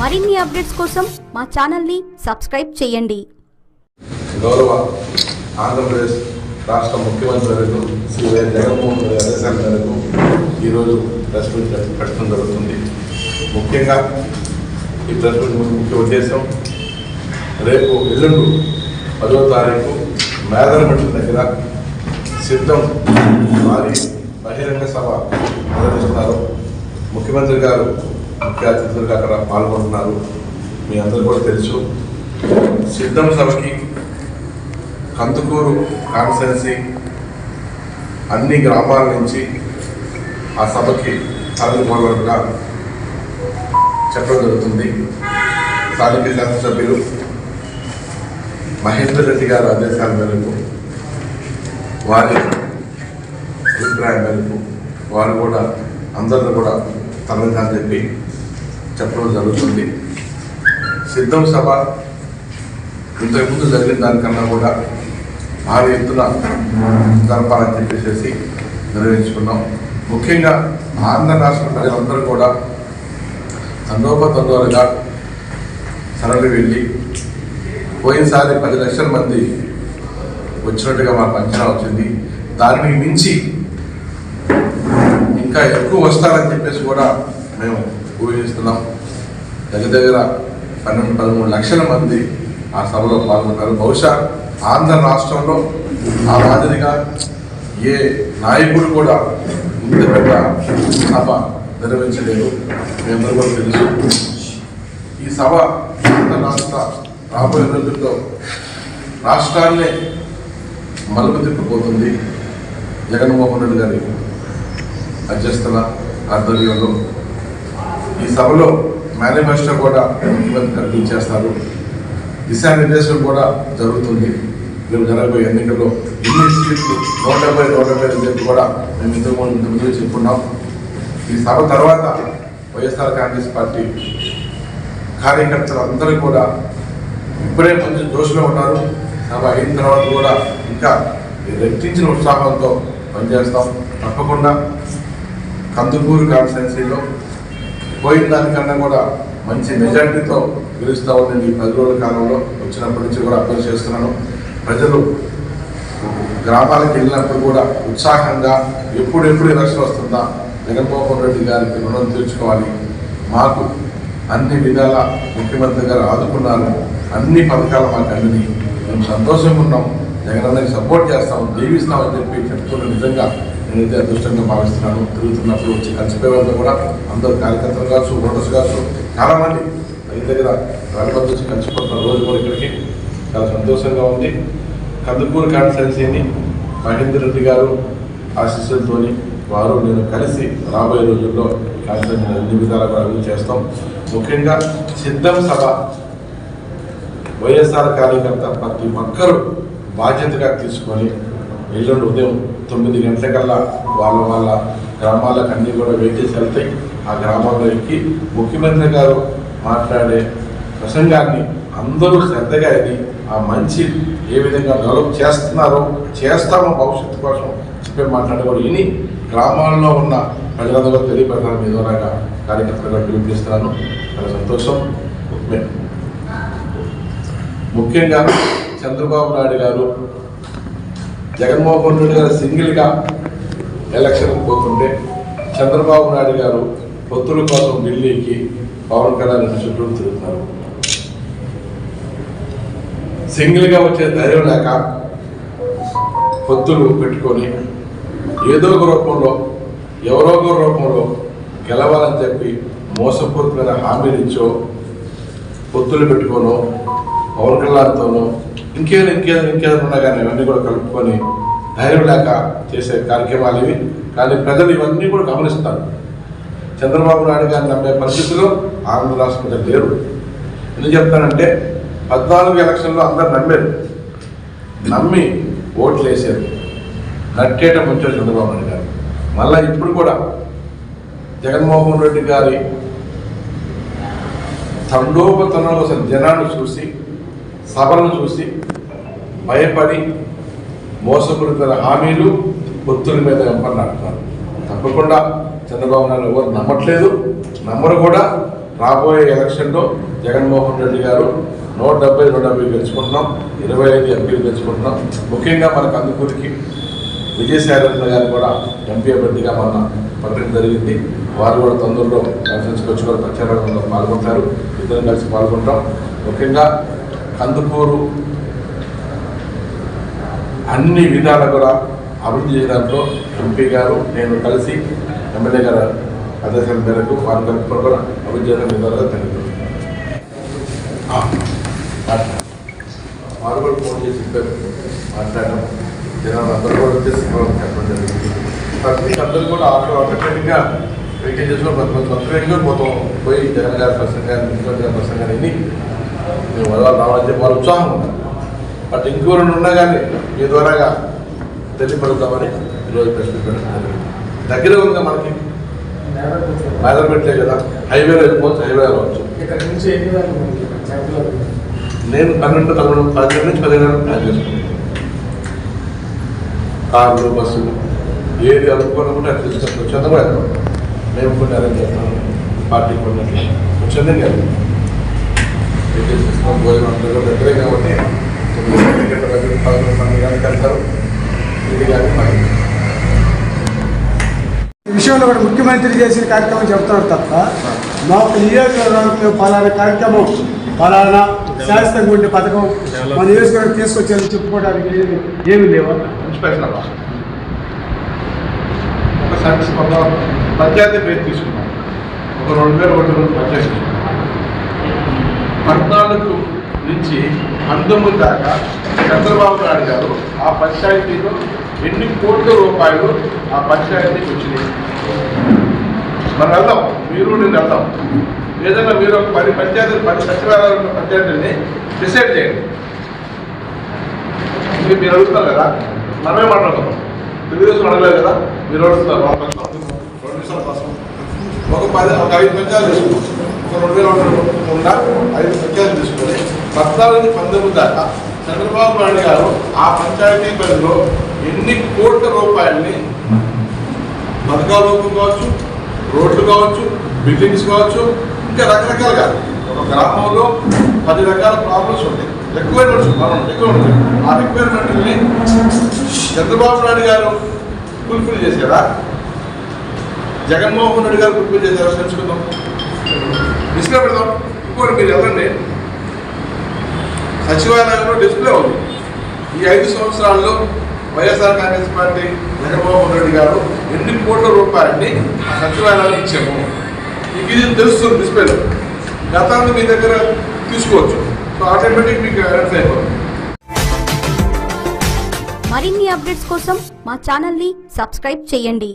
మరిన్ని అప్డేట్స్ కోసం మా ఛానల్ని సబ్స్క్రైబ్ చేయండి. గౌరవ ఆంధ్రప్రదేశ్ రాష్ట్ర ముఖ్యమంత్రి వర్యులు శ్రీ జగన్మోహన్ రెడ్డి ఆదేశాల మేరకు ఈరోజు ప్రెస్ మీట్ పెట్టడం జరుగుతుంది. ముఖ్యంగా ఈ ప్రెస్ మీట్ ముఖ్య ఉద్దేశం రేపు ఎల్లుండు పదో తారీఖు మేదరమెట్ల దగ్గర సిద్ధం వారి బహిరంగ సభ నిర్వహిస్తున్నారు ముఖ్యమంత్రి గారు. ముఖ్య అతిథులుగా అక్కడ పాల్గొంటున్నారు. మీ అందరూ కూడా తెలుసు. సిద్ధం సభకి కందుకూరు కాన్స్టెన్సీ అన్ని గ్రామాల నుంచి ఆ సభకి తరలిపోవాలనుగా చెప్పడం జరుగుతుంది. స్థానిక శాసనసభ్యులు మహేందర్ రెడ్డి గారి ఆదేశాల మేరకు వారి అభిప్రాయం మేరకు వారు కూడా అందరిని కూడా తరలించాలని చెప్పి చెప్పడం జరుగుతుంది. సిద్ధం సభ ఇంతకుముందు జరిగిన దానికన్నా కూడా భారీ ఎత్తున జరపాలని చెప్పేసి నిర్వహించుకున్నాం ముఖ్యంగా ఆంధ్ర రాష్ట్ర ప్రజలందరూ కూడా తండోపతండోలుగా సరళి వెళ్ళి పోయినసారి పది లక్షల మంది వచ్చినట్టుగా మాకు అంచనా వచ్చింది. దానికి మించి ఇంకా ఎక్కువ వస్తారని చెప్పేసి కూడా మేము ఊహిస్తున్నాం దగ్గర దగ్గర పన్నెండు పదమూడు లక్షల మంది ఆ సభలో పాల్గొన్నారు. బహుశా ఆంధ్ర రాష్ట్రంలో ఆ మాదిరిగా ఏ నాయకుడు కూడా ఇంత పెద్ద సభ నిర్వహించలేదు. మేమందరూ కూడా తెలుసు. ఈ సభ ఆంధ్ర రాష్ట్ర రాబోయే రోజుల్లో రాష్ట్రాన్నే మలుపు తిప్పిపోతుంది జగన్మోహన్ రెడ్డి గారి అధ్యక్షతన ఆధ్వర్యంలో ఈ సభలో మేనిఫెస్టో కూడా ముఖ్యమంత్రి కల్పించేస్తారు. దిశానిర్దేశం కూడా జరుగుతుంది. రేపు జరగబోయే ఎన్నికల్లో ఎన్ని సీట్లు నూట డెబ్బై నూట డెబ్బై సీట్లు కూడా మేము ఇంతకుముందు ఇంతకుముందు చెప్పుకున్నాం. ఈ సభ తర్వాత వైఎస్ఆర్ కాంగ్రెస్ పార్టీ కార్యకర్తలు అందరూ కూడా ఇప్పుడే కొంచెం జోష్లో ఉన్నారు. సభ అయిన తర్వాత కూడా ఇంకా రెట్టించిన ఉత్సాహంతో పనిచేస్తాం. తప్పకుండా కందుకూరు కాన్స్టిట్యున్సీలో పోయిన దానికన్నా కూడా మంచి మెజార్టీతో గెలుస్తా ఉంది ఈ పది రోజుల కాలంలో వచ్చినప్పటి నుంచి కూడా అప్పీల్ చేస్తున్నాను. ప్రజలు గ్రామాలకు వెళ్ళినప్పుడు కూడా ఉత్సాహంగా ఎప్పుడెప్పుడు ఎలక్షన్ వస్తుందా జగన్మోహన్ రెడ్డి గారికి రుణం తీర్చుకోవాలి. మాకు అన్ని విధాల ముఖ్యమంత్రి గారు ఆదుకున్నారు. అన్ని పథకాలు మాకు అందినాయి. మేము సంతోషంగా ఉన్నాం. జగనన్నకి సపోర్ట్ చేస్తాం దీవిస్తామని చెప్పి చెప్తున్న నిజంగా నేనైతే అదృష్టంగా భావిస్తున్నాను తిరుగుతున్నప్పుడు వచ్చి కలిసిపోయే వాళ్ళతో కూడా అందరు కార్యకర్తలు కావచ్చు ఓటర్స్ కావచ్చు చాలామంది రైతు దగ్గర దగ్గర వచ్చి కలిసిపోతున్న రోజు కూడా ఇక్కడికి. చాలా సంతోషంగా ఉంది. కందుకూరు కాన్స్టెన్సీని మహేందర్ రెడ్డి గారు ఆశీస్సులతోని వారు నేను కలిసి రాబోయే రోజుల్లో కాన్స్టెన్సీ అన్ని విధాలుగా అభివృద్ధి చేస్తాం. ముఖ్యంగా సిద్ధం సభ వైఎస్ఆర్ కార్యకర్త ప్రతి ఒక్కరూ బాధ్యతగా తీసుకొని ఎల్లుండి ఉదయం తొమ్మిది గంటలకల్లా వాళ్ళ వాళ్ళ గ్రామాలకు అన్నీ కూడా వెయిటేసి వెళ్తాయి ఆ గ్రామాల్లో ఎక్కి ముఖ్యమంత్రి గారు మాట్లాడే ప్రసంగాన్ని అందరూ శ్రద్ధగా ఇది ఆ మంచి ఏ విధంగా డెవలప్ చేస్తున్నారో చేస్తామో భవిష్యత్తు కోసం చెప్పే మాట్లాడేవాడు విని గ్రామాల్లో ఉన్న ప్రజలందరూ తెలియపడతాను మీ ద్వారాగా కార్యకర్తలుగా పిలుపునిస్తున్నాను. చాలా సంతోషం. ముఖ్యంగా చంద్రబాబు నాయుడు గారు జగన్మోహన్ రెడ్డి గారు సింగిల్గా ఎలక్షన్కి పోతుంటే చంద్రబాబు నాయుడు గారు పొత్తుల కోసం ఢిల్లీకి పవన్ కళ్యాణ్ చుట్టూ తిరుగుతున్నారు. సింగిల్గా వచ్చే ధైర్యం లేక పొత్తులు పెట్టుకొని ఏదో ఒక రూపంలో ఎవరో ఒక రూపంలో గెలవాలని చెప్పి మోసపూరితమైన హామీలు ఇచ్చో పొత్తులు పెట్టుకోనో పవన్ కళ్యాణ్తోనో ఇంకేదో ఇంకేదో ఇంకేదో ఉన్నా కానీ ఇవన్నీ కూడా కలుపుకొని ధైర్యం లేక చేసే కార్యక్రమాలు ఇవి. కానీ ప్రజలు ఇవన్నీ కూడా గమనిస్తారు. చంద్రబాబు నాయుడు గారిని నమ్మే పరిస్థితిలో ఆంధ్ర రాష్ట్రంలో లేరు. ఎందుకు చెప్తానంటే పద్నాలుగు ఎలక్షన్లో అందరు నమ్మారు. నమ్మి ఓట్లు వేసారు నట్టేట ముంచారు చంద్రబాబు నాయుడు గారు. మళ్ళీ ఇప్పుడు కూడా జగన్మోహన్ రెడ్డి గారి తండోపతనంలో అసలు జనాన్ని చూసి సభలను చూసి భయపడి మోసపూరిత హామీలు పొత్తుల మీద వెంపడినట్టున్నారు తప్పకుండా చంద్రబాబు నాయుడు ఎవరు నమ్మట్లేదు. నమ్మరు కూడా. రాబోయే ఎలక్షన్లో జగన్మోహన్ రెడ్డి గారు నూట డెబ్బై నూట డెబ్బై గెలుచుకుంటున్నాం. ఇరవై ఐదు ఎంపీలు గెలుచుకుంటున్నాం. ముఖ్యంగా మన కందుకూరికి విజయసాయిరెడ్డి గారు కూడా ఎంపీ అభ్యర్థిగా మన పట్టడం జరిగింది. వారు కూడా తొందరలో కాన్ఫరెన్స్కి వచ్చి కూడా ప్రచారంలో పాల్గొంటారు. ఇద్దరం కలిసి పాల్గొంటాం. ముఖ్యంగా కందుకూరు అన్ని విధాలు కూడా అభివృద్ధి చేయడంతో ఎంపీ గారు నేను కలిసి ఎమ్మెల్యే గారు ఆదేశాల మేరకు వారి తరఫున కూడా అభివృద్ధి చేయడం విధాలుగా తెలియదు వారు కూడా ఫోన్ చేసి చెప్పారు. మాట్లాడడం జనాలు అందరూ కూడా వచ్చేసి చెప్పడం జరిగింది. ప్రతి అందరూ కూడా ఆటో ఆటోమేటిక్గా వెయిటింగ్ చేసుకుని ప్రతి మంది మొత్తం మొత్తం పోయి జగన్ గారి పర్సన్ గారి ముఖ్యమంత్రి గారి పర్సన్ మేము వాళ్ళ రావాలని చెప్పి వాళ్ళ ఉత్సాహం ఉన్నారు బట్ ఇంకోరు ఉన్నా కానీ మీ ద్వారాగా తెలియపడతామని ఈరోజు ప్రెస్ మీట్ పెట్టడం దగ్గర ఉందా మనకి. మేదర్ పెట్టలే కదా. హైవేలో వెళ్ళిపోవచ్చు హైవే రావచ్చు. నేను పన్నెండు పదమూడు పదిహేను నుంచి పదిహేను ప్లాన్ చేసుకున్నాను. కార్లు బస్సులు ఏది అనుకోనుకుంటే అది తీసుకొచ్చి వచ్చేంత కూడా మేము కొన్ని అరేంజ్ చేస్తాం. పార్టీ కొన్ని. వచ్చేందే కాదు టికెట్స్ తీసుకొని భోజనం అందరూ దగ్గరే కాబట్టి తొమ్మిది దగ్గర పదకొండు మంది కానీ ఇది కానీ మనకి ఈ విషయంలో కూడా ముఖ్యమంత్రి చేసిన కార్యక్రమం చెప్తారు తప్ప మా నియోజకవర్గానికి మేము పలానా కార్యక్రమం పలానా శాస్త్రంగా ఉండే పథకం మా నియోజకవర్గం తీసుకొచ్చారని చెప్పుకోవడానికి ఏమి లేవు ఒక సర్వీస్ ఒక పంచాయతీ పేరు తీసుకున్నాం. ఒక రెండు వేల ఒకటి రెండు పంచాయతీ పద్నాలుగు నుంచి పంతొమ్మిది దాకా చంద్రబాబు నాయుడు గారు ఆ పంచాయతీలో ఎన్ని కోట్ల రూపాయలు ఆ పంచాయతీకి వచ్చినాయి? మనం వెళ్దాం. మీరు నేను వెళ్దాం. ఏదైనా మీరు ఒక పది పంచాయతీ పది సచివాలయాలు ఉన్న పంచాయతీని డిసైడ్ చేయండి. మీరు అడుగుతారు కదా? మనమే మాట్లాడుతున్నాం తెలుగుదేశం అడగలేదు కదా? మీరు అడుగుతారు ఒక పది ఒక ఐదు పంచాయతీలు రెండు వేల రెండు ఉండా ఐదు పంచాయతీలు తీసుకొని పద్నాలుగు పంతొమ్మిది దాకా చంద్రబాబు నాయుడు గారు ఆ పంచాయతీ పరిధిలో ఎన్ని కోట్ల రూపాయల్ని పథకాల రూపం కావచ్చు రోడ్లు కావచ్చు బిల్డింగ్స్ కావచ్చు ఇంకా రకరకాలుగా ఒక గ్రామంలో పది రకాల ప్రాబ్లమ్స్ ఉంటాయి రిక్వైర్మెంట్స్ మనం రిక్వైర్మెంట్ ఆ రిక్వైర్మెంట్ని చంద్రబాబు నాయుడు గారు ఫుల్ఫిల్ చేశారా జగన్మోహన్ రెడ్డి గారు ఫుల్ఫిల్ చేశారా తెలుసుకుందాం డిస్ప్లే పెడదాం ఇంకోటి మీరు వెళ్ళండి సచివాలయంలో డిస్ప్లే ఉంది. ఈ ఐదు సంవత్సరాల్లో వైఎస్ఆర్ కాంగ్రెస్ పార్టీ జగన్మోహన్ రెడ్డి గారు ఎన్ని కోట్ల రూపాయలని ఆ సచివాలయాలు ఇచ్చాము. మీకు ఇది తెలుస్తుంది డిస్ప్లేలో గతాన్ని మీ దగ్గర తీసుకోవచ్చు. సో ఆటోమేటిక్ మీకు అరెన్స్ అయిపోతుంది. మరిన్ని అప్డేట్స్ కోసం మా ఛానల్ని సబ్స్క్రైబ్ చేయండి.